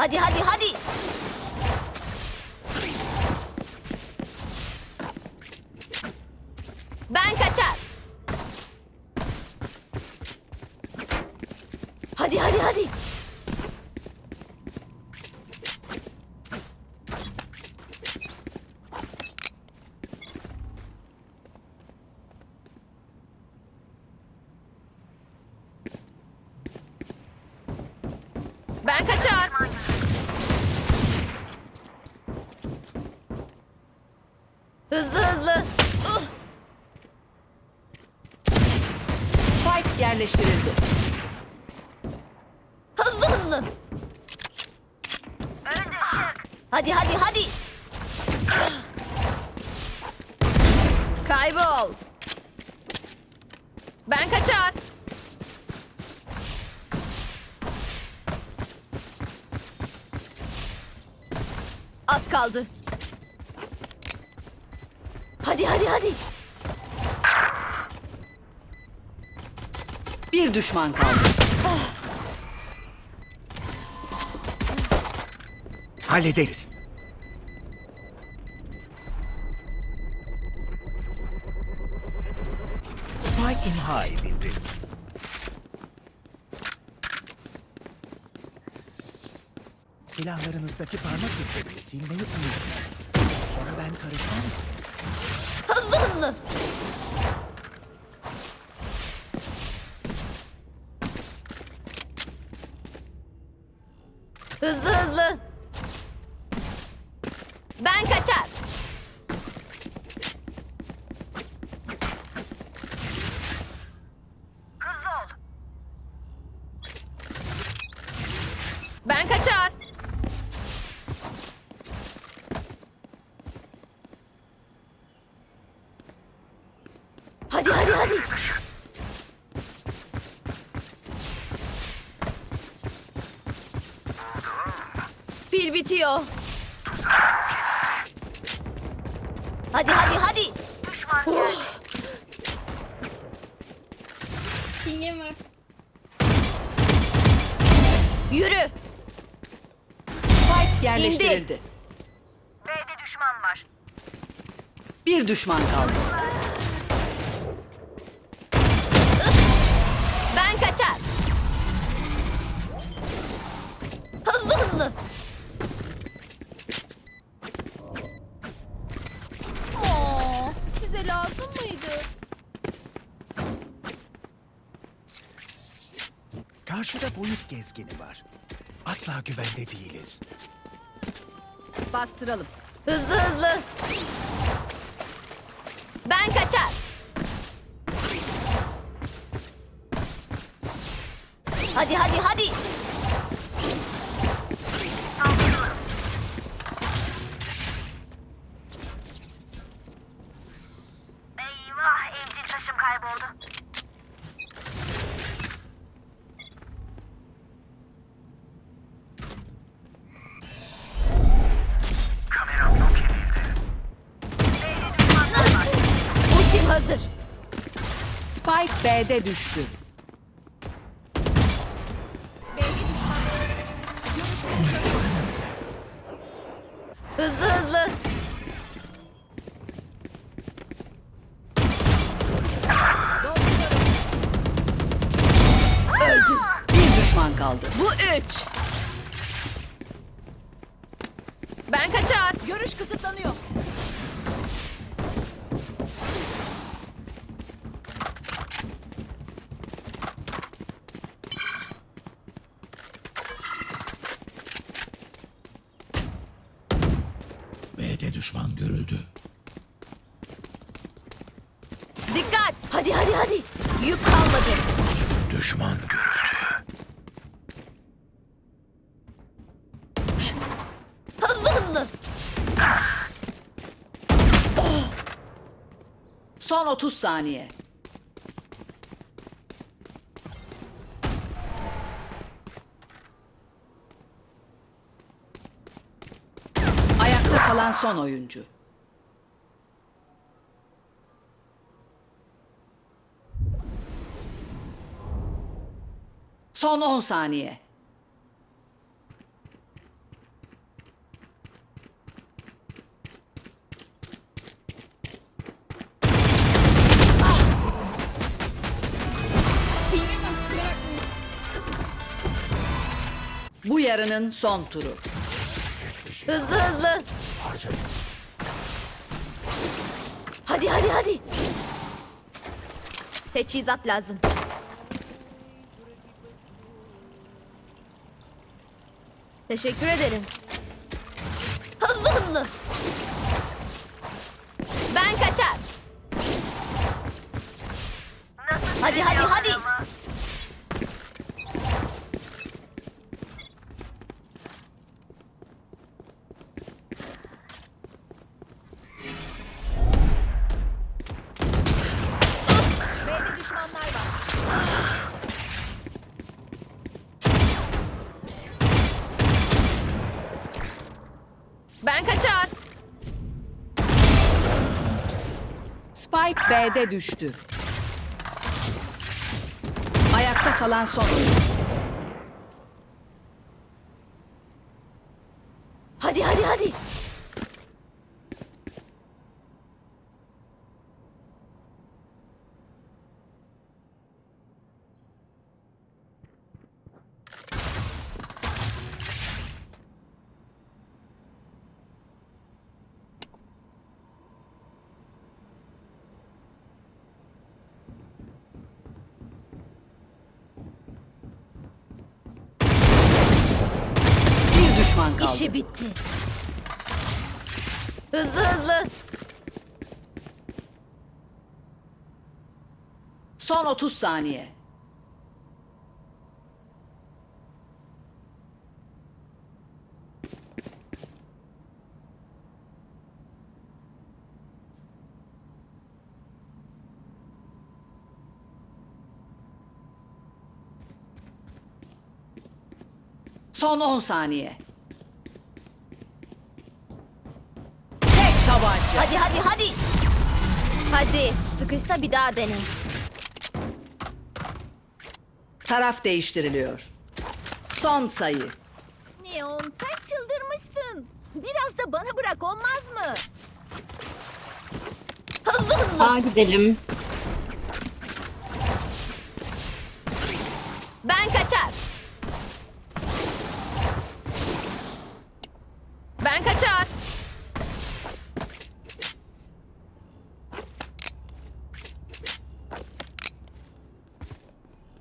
Hadi hadi hadi. Ben kaçar. Hadi hadi hadi. Ben kaçar. Hızlı hızlı. Uh, Spike yerleştirildi. hızlı hızlı. Hadi hadi hadi. Kaybol. Ben kaçar. Az kaldı. Hadi hadi hadi. Bir düşman kaldı. Hallederiz. Spike imha Silahlarınızdaki parmak izlerini silmeyi unutmayın. Sonra ben karışmam. Hızlı hızlı. Hızlı hızlı. Ben kaçar. Ben kaçar. Hadi hadi hadi. Pil bitiyor. Hadi hadi hadi. Pingim var. Yürü. Spike yerleştirildi. B'de düşman var. Bir düşman kaldı. Ben kaçar. Hızlı hızlı. Oo, size lazım mıydı? Karşıda boyut gezgini var. Asla güvende değiliz. Bastıralım. Hızlı hızlı. Ben kaçar. Taşım kayboldu. Kameram hazır. Spike B'de düştü. Üç. Ben kaçar. Görüş kısıtlanıyor. B'de düşman görüldü. Dikkat. Hadi hadi hadi. Yük kalmadı. Düşman görüldü. Hızlı hızlı. Son 30 saniye. Ayakta kalan son oyuncu. Son 10 saniye. Bu yarının son turu. Hızlı hızlı. Hadi hadi hadi. Teçhizat lazım. Teşekkür ederim. Hızlı hızlı. Ben kaçar. Spike B'de düştü. Ayakta kalan son oyuncu. Hadi hadi hadi. Bir düşman kaldı. İşi bitti. Hızlı hızlı. Son 30 saniye. Son 10 saniye. Tek tabanca. Hadi hadi hadi. Hadi sıkışsa bir daha dene. Taraf değiştiriliyor. Son sayı. Neon sen çıldırmışsın. Biraz da bana bırak olmaz mı? Hızlı hızlı. Aa gidelim. Ben kaçar. Ben kaçar.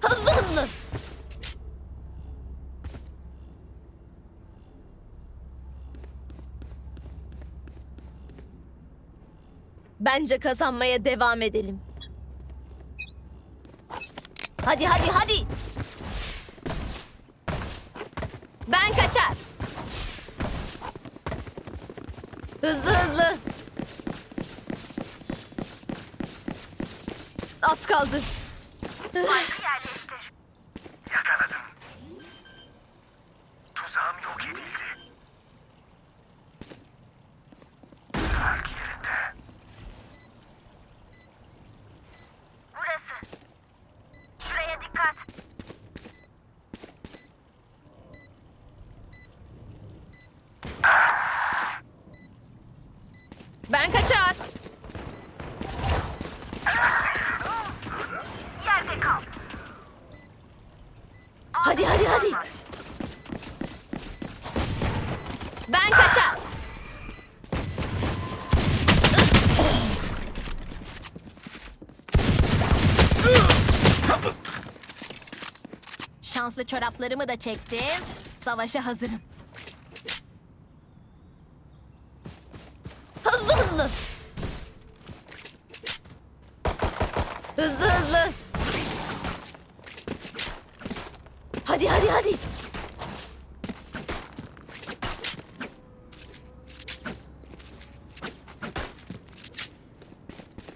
Hızlı hızlı. Bence kazanmaya devam edelim. Hadi hadi hadi. Ben kaçar. Hızlı hızlı. Az kaldı. Spike'ı yerleştir. Ben kaçar. Yerde kal. Hadi hadi hadi. Ben kaçar. Şanslı çoraplarımı da çektim. Savaşa hazırım. Hızlı hızlı. Hızlı hızlı. Hadi hadi hadi.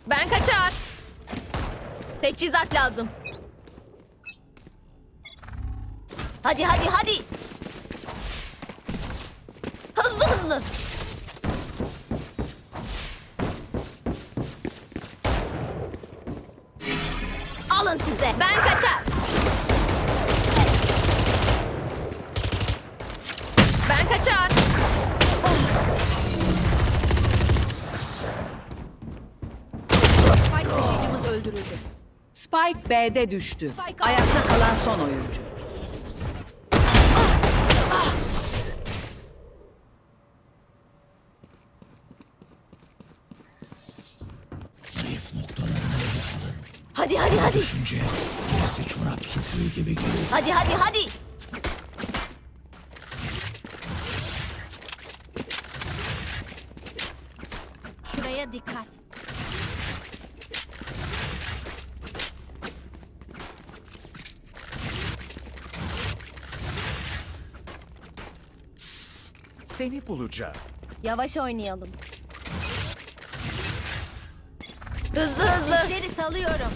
Ben kaçar. Teçhizat lazım. Hadi hadi hadi. Hızlı hızlı. Alın size. Ben kaçar. Kaçar. Spike taşıyıcımız öldürüldü. Spike B'de düştü. Spike Ayakta kalan son oyuncu. Zayıf noktalarında. Hadi hadi hadi. Düşünce, birisi çorap söküğü gibi geliyor. Hadi hadi hadi. Dikkat. Seni bulacağım. Yavaş oynayalım. Hızlı hızlı. Sesleri salıyorum.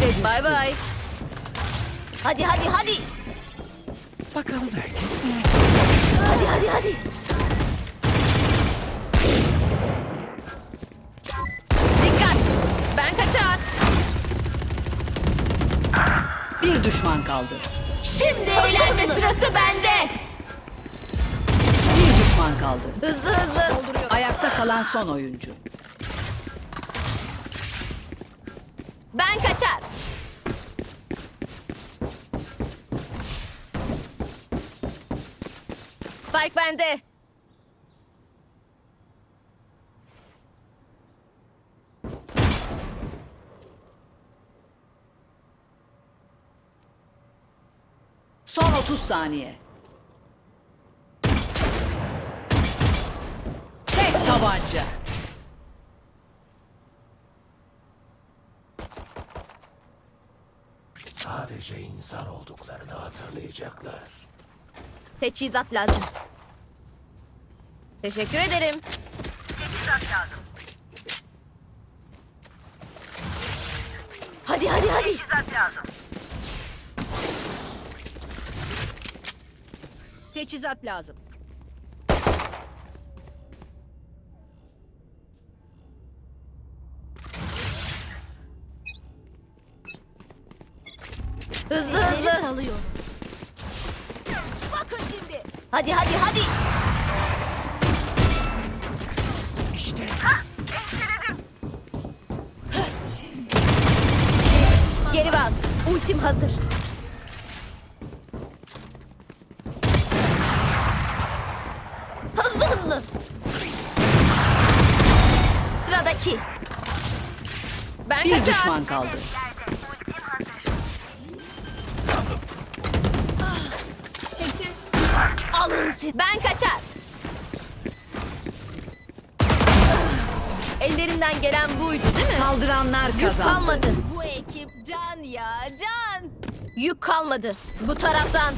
Düştü. Bay bay. Hadi hadi hadi. Bakalım herkes ne? Hadi hadi hadi. Dikkat. Ben kaçar. Bir düşman kaldı. Şimdi eğlenme sırası bende. Bir düşman kaldı. Hızlı hızlı. Ayakta kalan son oyuncu. Ben kaçar. Spike bende. Son 30 saniye. Tek tabanca. Sadece insan olduklarını hatırlayacaklar. Teçhizat lazım. Teşekkür ederim. Teçhizat lazım. Hadi hadi hadi. Teçhizat lazım. Teçhizat lazım. Hadi hadi hadi. İşte Eskeledim. Geri bas. Ultim hazır. Hızlı hızlı. Sıradaki. Ben Bir kaçar. düşman kaldı. Ellerinden gelen buydu değil mi? Saldıranlar Yük kazandı. kalmadı. Bu ekip can ya can. Yük kalmadı. Bu taraftan.